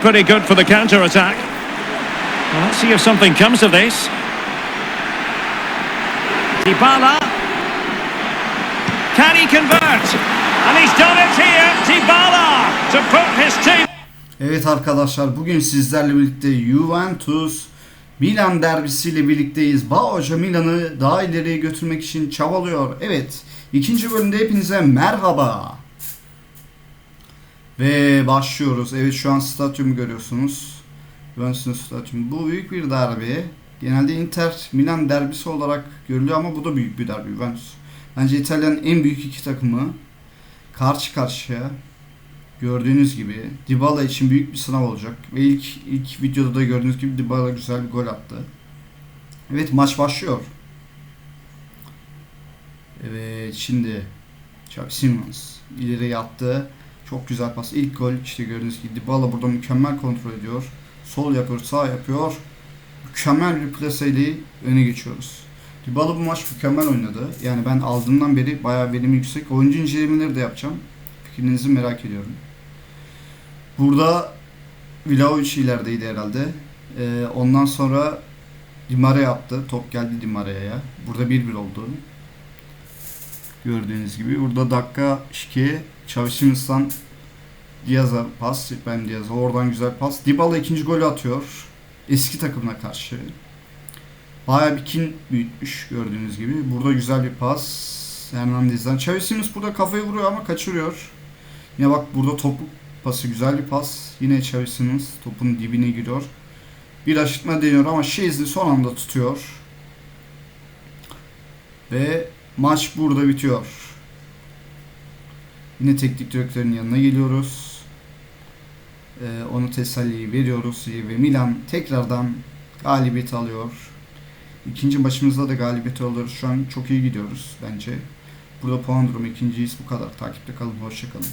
Pretty good for the counter attack. Well, let's see if something comes of this. Dybala. Can he convert? And he's done it here. Dybala to put his team. Evet arkadaşlar bugün sizlerle birlikte Juventus Milan derbisiyle birlikteyiz. Ba Hoca Milan'ı daha ileriye götürmek için çabalıyor. Evet ikinci bölümde hepinize merhaba. Ve başlıyoruz. Evet şu an stadyumu görüyorsunuz. Juventus'un stadyumu. Bu büyük bir derbi. Genelde Inter Milan derbisi olarak görülüyor ama bu da büyük bir derbi Juventus. Bence İtalya'nın en büyük iki takımı karşı karşıya. Gördüğünüz gibi Dybala için büyük bir sınav olacak. Ve ilk ilk videoda da gördüğünüz gibi Dybala güzel bir gol attı. Evet maç başlıyor. Evet şimdi Xavi Simons ileri yattı. Çok güzel pas. İlk gol işte gördüğünüz gibi Dybala burada mükemmel kontrol ediyor. Sol yapıyor, sağ yapıyor. Mükemmel bir plaseyle öne geçiyoruz. Dybala bu maç mükemmel oynadı. Yani ben aldığımdan beri bayağı verimi yüksek. Oyuncu incelemeleri de yapacağım. Fikrinizi merak ediyorum. Burada Vlahovic ilerideydi herhalde. Ee, ondan sonra Di Maria yaptı. Top geldi Di Maria'ya. Burada 1-1 oldu. Gördüğünüz gibi. Burada dakika 2. Xavi Simons'tan Diaz'a pas. Ben Diaz'a. Oradan güzel pas. Dybala ikinci golü atıyor. Eski takımına karşı. Bayağı bir kin büyütmüş gördüğünüz gibi. Burada güzel bir pas. Hernandez'den. Xavi Simons burada kafayı vuruyor ama kaçırıyor. Yine bak burada topu pası güzel bir pas. Yine Xavi topun dibine giriyor. Bir aşırtma deniyor ama Şezli son anda tutuyor. Ve maç burada bitiyor. Yine teknik direktörün yanına geliyoruz. Ee, onu teselli veriyoruz ve Milan tekrardan galibiyet alıyor. İkinci maçımızda da galibiyet alıyoruz. Şu an çok iyi gidiyoruz bence. Burada puan durumu ikinciyiz. Bu kadar. Takipte kalın. Hoşçakalın.